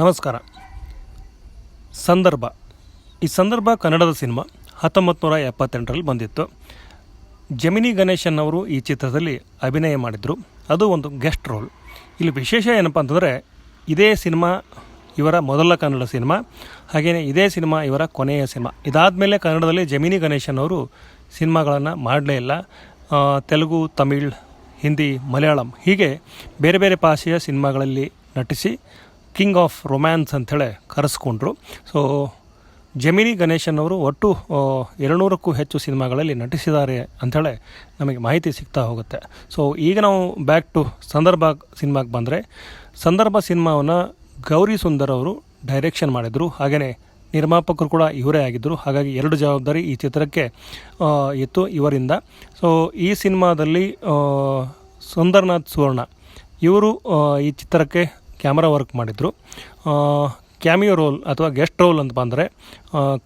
ನಮಸ್ಕಾರ. ಸಂದರ್ಭ. ಈ ಸಂದರ್ಭ ಕನ್ನಡದ ಸಿನಿಮಾ ಹತ್ತೊಂಬತ್ತು ನೂರ ಎಪ್ಪತ್ತೆಂಟರಲ್ಲಿ ಬಂದಿತ್ತು. ಜಮಿನಿ ಗಣೇಶನ್ ಅವರು ಈ ಚಿತ್ರದಲ್ಲಿ ಅಭಿನಯ ಮಾಡಿದರು. ಅದು ಒಂದು ಗೆಸ್ಟ್ ರೋಲ್. ಇಲ್ಲಿ ವಿಶೇಷ ಏನಪ್ಪ ಅಂತಂದರೆ, ಇದೇ ಸಿನಿಮಾ ಇವರ ಮೊದಲ ಕನ್ನಡ ಸಿನಿಮಾ ಹಾಗೆಯೇ ಇದೇ ಸಿನಿಮಾ ಇವರ ಕೊನೆಯ ಸಿನಿಮಾ. ಇದಾದಮೇಲೆ ಕನ್ನಡದಲ್ಲಿ ಜಮಿನಿ ಗಣೇಶನ್ ಅವರು ಸಿನಿಮಾಗಳನ್ನು ಮಾಡಲೇ ಇಲ್ಲ. ತೆಲುಗು, ತಮಿಳ್, ಹಿಂದಿ, ಮಲಯಾಳಂ ಹೀಗೆ ಬೇರೆ ಬೇರೆ ಭಾಷೆಯ ಸಿನಿಮಾಗಳಲ್ಲಿ ನಟಿಸಿ ಕಿಂಗ್ ಆಫ್ ರೊಮ್ಯಾನ್ಸ್ ಅಂಥೇಳಿ ಕರೆಸ್ಕೊಂಡ್ರು. ಸೊ ಜಮಿನಿ ಗಣೇಶನ್ ಅವರು ಒಟ್ಟು ಎರಡುನೂರಕ್ಕೂ ಹೆಚ್ಚು ಸಿನಿಮಾಗಳಲ್ಲಿ ನಟಿಸಿದ್ದಾರೆ ಅಂಥೇಳಿ ನಮಗೆ ಮಾಹಿತಿ ಸಿಗ್ತಾ ಹೋಗುತ್ತೆ. ಸೊ ಈಗ ನಾವು ಬ್ಯಾಕ್ ಟು ಸಂದರ್ಭ ಸಿನಿಮಾಗೆ ಬಂದರೆ, ಸಂದರ್ಭ ಸಿನಿಮಾವನ್ನು ಗೌರಿ ಸುಂದರ್ ಅವರು ಡೈರೆಕ್ಷನ್ ಮಾಡಿದರು. ಹಾಗೆಯೇ ನಿರ್ಮಾಪಕರು ಕೂಡ ಇವರೇ ಆಗಿದ್ದರು ಹಾಗಾಗಿ ಎರಡು ಜವಾಬ್ದಾರಿ ಈ ಚಿತ್ರಕ್ಕೆ ಇತ್ತು ಇವರಿಂದ. ಸೊ ಈ ಸಿನಿಮಾದಲ್ಲಿ ಸುಂದರ್ನಾಥ್ ಸುವರ್ಣ ಇವರು ಈ ಚಿತ್ರಕ್ಕೆ ಕ್ಯಾಮ್ರಾ ವರ್ಕ್ ಮಾಡಿದರು. ಕ್ಯಾಮಿಯೋ ರೋಲ್ ಅಥವಾ ಗೆಸ್ಟ್ ರೋಲ್ ಅಂತ ಬಂದರೆ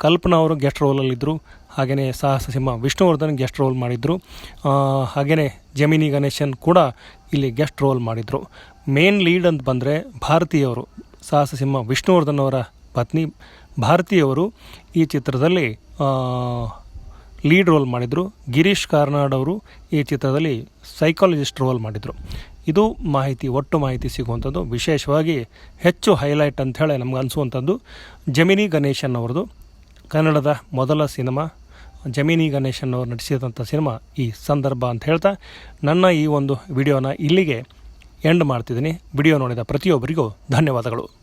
ಕಲ್ಪನಾ ಅವರು ಗೆಸ್ಟ್ ರೋಲಲ್ಲಿದ್ದರು. ಹಾಗೆಯೇ ಸಾಹಸ ಸಿಂಹ ವಿಷ್ಣುವರ್ಧನ್ ಗೆಸ್ಟ್ ರೋಲ್ ಮಾಡಿದರು. ಹಾಗೆಯೇ ಜಮಿನಿ ಗಣೇಶನ್ ಕೂಡ ಇಲ್ಲಿ ಗೆಸ್ಟ್ ರೋಲ್ ಮಾಡಿದರು. ಮೇನ್ ಲೀಡ್ ಅಂತ ಬಂದರೆ ಭಾರತೀಯವರು, ಸಾಹಸ ಸಿಂಹ ವಿಷ್ಣುವರ್ಧನ್ ಅವರ ಪತ್ನಿ ಭಾರತೀಯವರು ಈ ಚಿತ್ರದಲ್ಲಿ ಲೀಡ್ ರೋಲ್ ಮಾಡಿದರು. ಗಿರೀಶ್ ಕಾರ್ನಾಡ್ ಅವರು ಈ ಚಿತ್ರದಲ್ಲಿ ಸೈಕಾಲಜಿಸ್ಟ್ ರೋಲ್ ಮಾಡಿದರು. ಇದು ಮಾಹಿತಿ, ಒಟ್ಟು ಮಾಹಿತಿ ಸಿಗುವಂಥದ್ದು. ವಿಶೇಷವಾಗಿ ಹೆಚ್ಚು ಹೈಲೈಟ್ ಅಂತ ಹೇಳಿ ನಮ್ಗೆ ಅನಿಸುವಂಥದ್ದು ಜಮಿನಿ ಗಣೇಶನ್ ಅವ್ರದ್ದು. ಕನ್ನಡದ ಮೊದಲ ಸಿನಿಮಾ, ಜಮಿನಿ ಗಣೇಶನ್ ಅವರು ನಟಿಸಿದಂಥ ಸಿನಿಮಾ ಈ ಸಂದರ್ಭ ಅಂತ ಹೇಳ್ತಾ ನನ್ನ ಈ ಒಂದು ವಿಡಿಯೋನ ಇಲ್ಲಿಗೆ ಎಂಡ್ ಮಾಡ್ತಿದ್ದೀನಿ. ವಿಡಿಯೋ ನೋಡಿದ ಪ್ರತಿಯೊಬ್ಬರಿಗೂ ಧನ್ಯವಾದಗಳು.